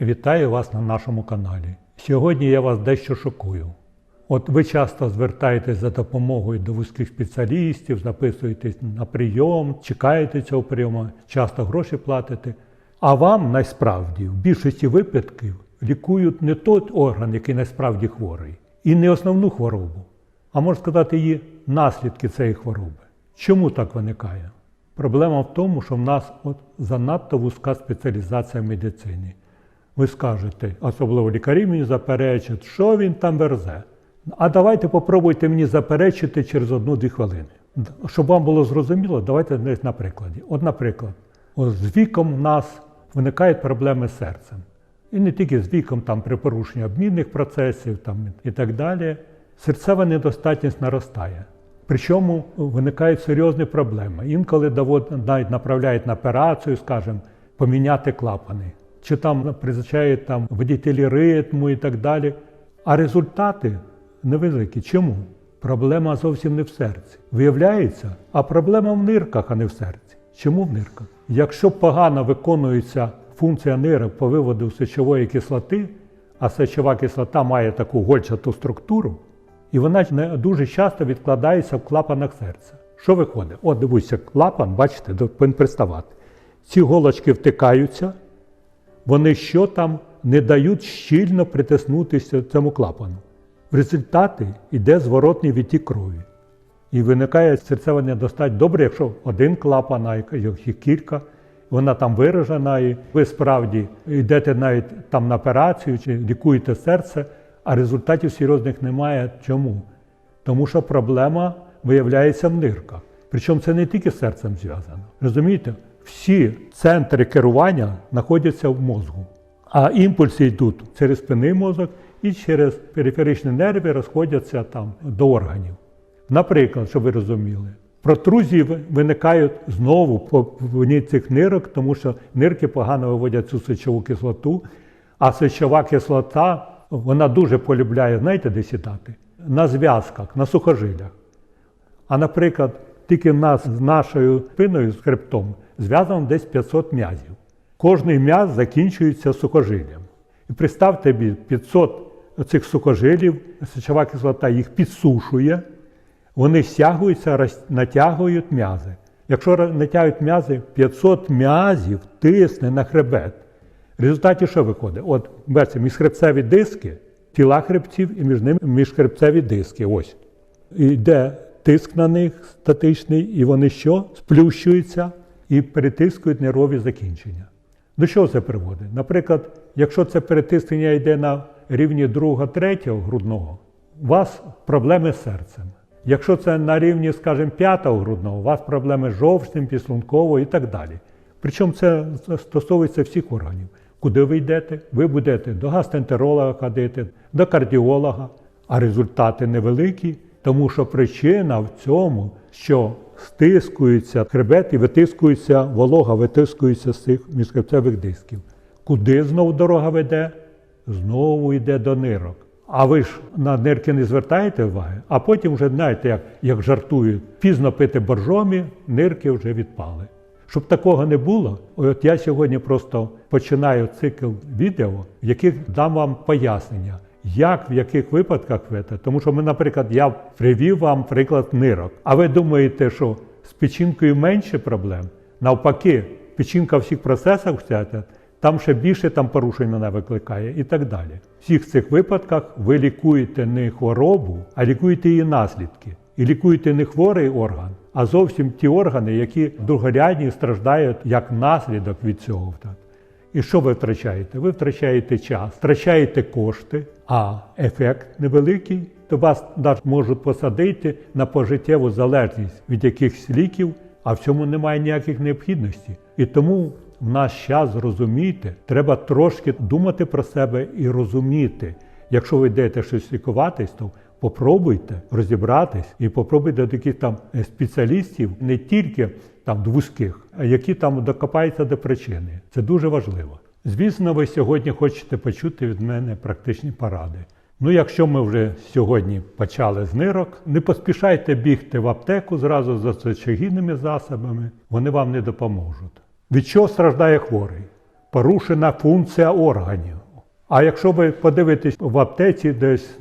Вітаю вас на нашому каналі. Сьогодні я вас дещо шокую. От ви часто звертаєтесь за допомогою до вузьких спеціалістів, записуєтесь на прийом, чекаєте цього прийому, часто гроші платите. А вам насправді в більшості випадків лікують не той орган, який насправді хворий, і не основну хворобу, а можна сказати, її наслідки цієї хвороби. Чому так виникає? Проблема в тому, що в нас от занадто вузька спеціалізація в медицині. Ви скажете, особливо лікарі мені заперечать, що він там верзе. А давайте попробуйте мені заперечити через одну-дві хвилини. Щоб вам було зрозуміло, давайте на прикладі. От, наприклад, з віком в нас виникають проблеми з серцем. І не тільки з віком, там при порушенні обмінних процесів там, і так далі. Серцева недостатність наростає. Причому виникають серйозні проблеми. Інколи навіть направляють на операцію, скажімо, поміняти клапани. Чи там призначають там водителі ритму і так далі. А результати невеликі. Чому? Проблема зовсім не в серці. Виявляється, а проблема в нирках, а не в серці. Чому в нирках? Якщо погано виконується функція нирок по виводу сечової кислоти, а сечова кислота має таку гольчату структуру, і вона дуже часто відкладається в клапанах серця. Що виходить? От дивіться, клапан, бачите, повинен приставати. Ці голочки втикаються, вони що там не дають щільно притиснутися цьому клапану. В результаті йде зворотний відтік крові. І виникає серцева недостатність. Добре, якщо один клапан, а як- як їх кілька, вона там виражена, і ви справді йдете навіть там на операцію чи лікуєте серце, а результатів серйозних немає. Чому? Тому що проблема виявляється в нирках. Причому це не тільки серцем зв'язано. Розумієте, всі центри керування знаходяться в мозку, а імпульси йдуть через спинний мозок і через периферичні нерви розходяться там до органів. Наприклад, щоб ви розуміли, протрузії виникають знову по вині цих нирок, тому що нирки погано виводять цю сечову кислоту, а сечова кислота вона дуже полюбляє, знаєте, де сідати? На зв'язках, на сухожилях. А наприклад, тільки нас з нашою спиною, з хребтом, зв'язано десь 500 м'язів. Кожний м'яз закінчується сухожиллям. І представте 500 цих сухожилів, сечова кислота їх підсушує, вони стягуються, натягують м'язи. Якщо натягують м'язи, 500 м'язів тисне на хребет. В результаті що виходить? От бачите, міжхребцеві диски, тіла хребців і між ними міжхребцеві диски. Ось. І йде тиск на них статичний, і вони що? Сплющуються і перетискують нервові закінчення. До чого це приводить? Наприклад, якщо це перетискання йде на рівні другого, третього грудного, у вас проблеми з серцем. Якщо це на рівні, скажімо, п'ятого грудного, у вас проблеми з жовчним, підшлунково і так далі. Причому це стосується всіх органів. Куди ви йдете? Ви будете до гастентеролога ходити, до кардіолога, а результати невеликі, тому що причина в цьому, що стискується хребет і витискується волога, витискується з цих міжхребцевих дисків. Куди знову дорога веде? Знову йде до нирок. А ви ж на нирки не звертаєте уваги, а потім вже знаєте, як, як жартують, пізно пити боржомі, нирки вже відпали. Щоб такого не було, от я сьогодні просто починаю цикл відео, в яких дам вам пояснення, як в яких випадках ви це. Тому що ми, наприклад, я привів вам приклад нирок. А ви думаєте, що з печінкою менше проблем? Навпаки, печінка в всіх процесах вся там ще більше там порушень вона викликає і так далі. В всіх цих випадках ви лікуєте не хворобу, а лікуєте її наслідки. І лікуєте не хворий орган, а зовсім ті органи, які другорядні страждають як наслідок від цього. І що ви втрачаєте? Ви втрачаєте час, втрачаєте кошти, а ефект невеликий, то вас навіть можуть посадити на пожиттєву залежність від якихось ліків, а в цьому немає ніяких необхідності. І тому в наш час зрозумійте, треба трошки думати про себе і розуміти. Якщо ви йдете щось лікуватись, то попробуйте розібратись і попробуйте до таких там е, спеціалістів не тільки там а які там докопаються до причини. Це дуже важливо. Звісно, ви сьогодні хочете почути від мене практичні поради. Ну, якщо ми вже сьогодні почали з нирок, не поспішайте бігти в аптеку зразу за сечогінними засобами, вони вам не допоможуть. Від чого страждає хворий? порушена функція органів. А якщо ви подивитесь в аптеці, десь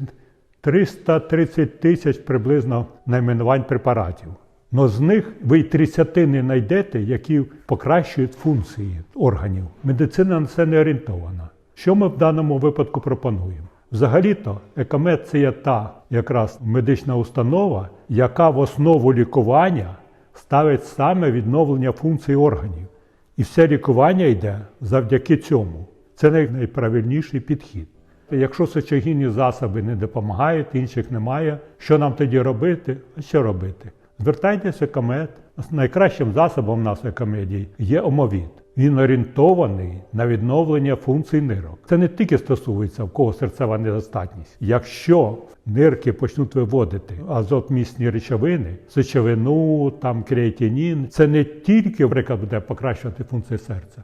330 тисяч приблизно найменувань препаратів. Но з них ви й 30 не знайдете, які покращують функції органів. Медицина на це не орієнтована. Що ми в даному випадку пропонуємо? Взагалі-то екомед це є та якраз медична установа, яка в основу лікування ставить саме відновлення функцій органів. І все лікування йде завдяки цьому. Це найправильніший підхід. Якщо сечогінні засоби не допомагають, інших немає, що нам тоді робити? А що робити? Звертайтеся в екомед. Найкращим засобом нас в є омовід. Він орієнтований на відновлення функцій нирок. Це не тільки стосується в кого серцева недостатність. Якщо нирки почнуть виводити азотмісні речовини, сечовину, там креатинін, це не тільки наприклад, буде покращувати функції серця.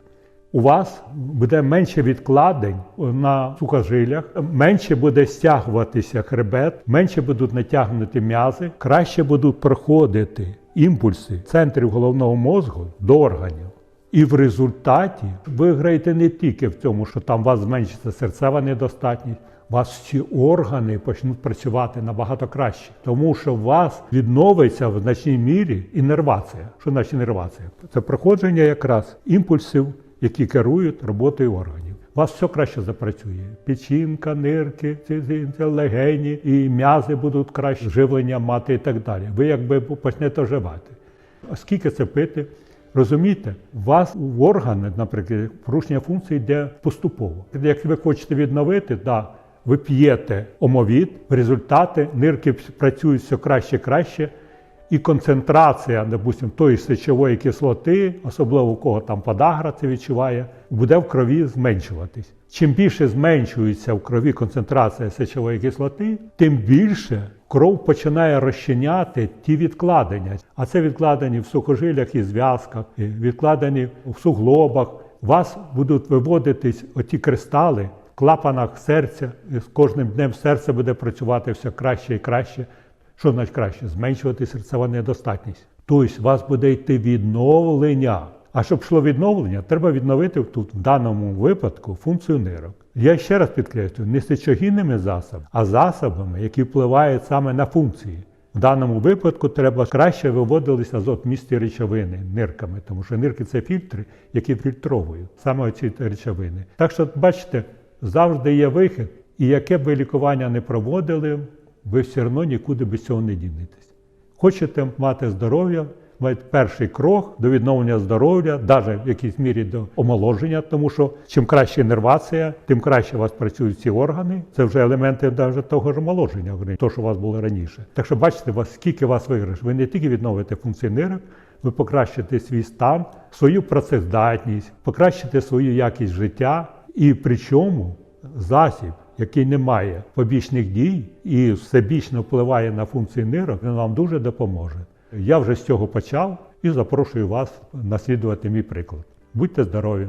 У вас буде менше відкладень на сухожилях, менше буде стягуватися хребет, менше будуть натягнуті м'язи, краще будуть проходити імпульси центрів головного мозку до органів. І в результаті ви граєте не тільки в цьому, що там у вас зменшиться серцева недостатність, вас всі органи почнуть працювати набагато краще, тому що у вас відновиться в значній мірі інервація. Що значить інервація? Це проходження якраз імпульсів, які керують роботою органів. У вас все краще запрацює. Печінка, нирки, легені і м'язи будуть краще живлення мати і так далі. Ви якби почнете оживати. А скільки це пити? Розумієте, у вас в органи, наприклад, порушення функції йде поступово. Як ви хочете відновити, да, ви п'єте омовід, в результаті нирки працюють все краще краще, і концентрація, допустим, тої сечової кислоти, особливо у кого там подагра це відчуває, буде в крові зменшуватись. Чим більше зменшується в крові концентрація сечової кислоти, тим більше кров починає розчиняти ті відкладення. А це відкладені в сухожилях і зв'язках, відкладені в суглобах. У вас будуть виводитись оті кристали в клапанах серця, і з кожним днем серце буде працювати все краще і краще. Що значить краще? Зменшувати серцева недостатність. Тобто у вас буде йти відновлення. А щоб йшло відновлення, треба відновити тут в даному випадку функцію нирок. Я ще раз підкреслюю, не сечогінними засобами, а засобами, які впливають саме на функції. В даному випадку треба краще виводилися азотмісті речовини нирками, тому що нирки це фільтри, які фільтровують саме ці речовини. Так що, бачите, завжди є вихід, і яке б ви лікування не проводили, ви все одно нікуди без цього не дінетесь. Хочете мати здоров'я, маєте перший крок до відновлення здоров'я, навіть в якійсь мірі до омоложення, тому що чим краще інервація, тим краще у вас працюють ці органи. Це вже елементи навіть того ж омоложення, то, що у вас було раніше. Так що бачите, вас скільки у вас виграш. Ви не тільки відновите функції нирок, ви покращите свій стан, свою працездатність, покращите свою якість життя, і причому засіб, який не має побічних дій і всебічно впливає на функції нирок, він вам дуже допоможе. Я вже з цього почав і запрошую вас наслідувати мій приклад. Будьте здорові!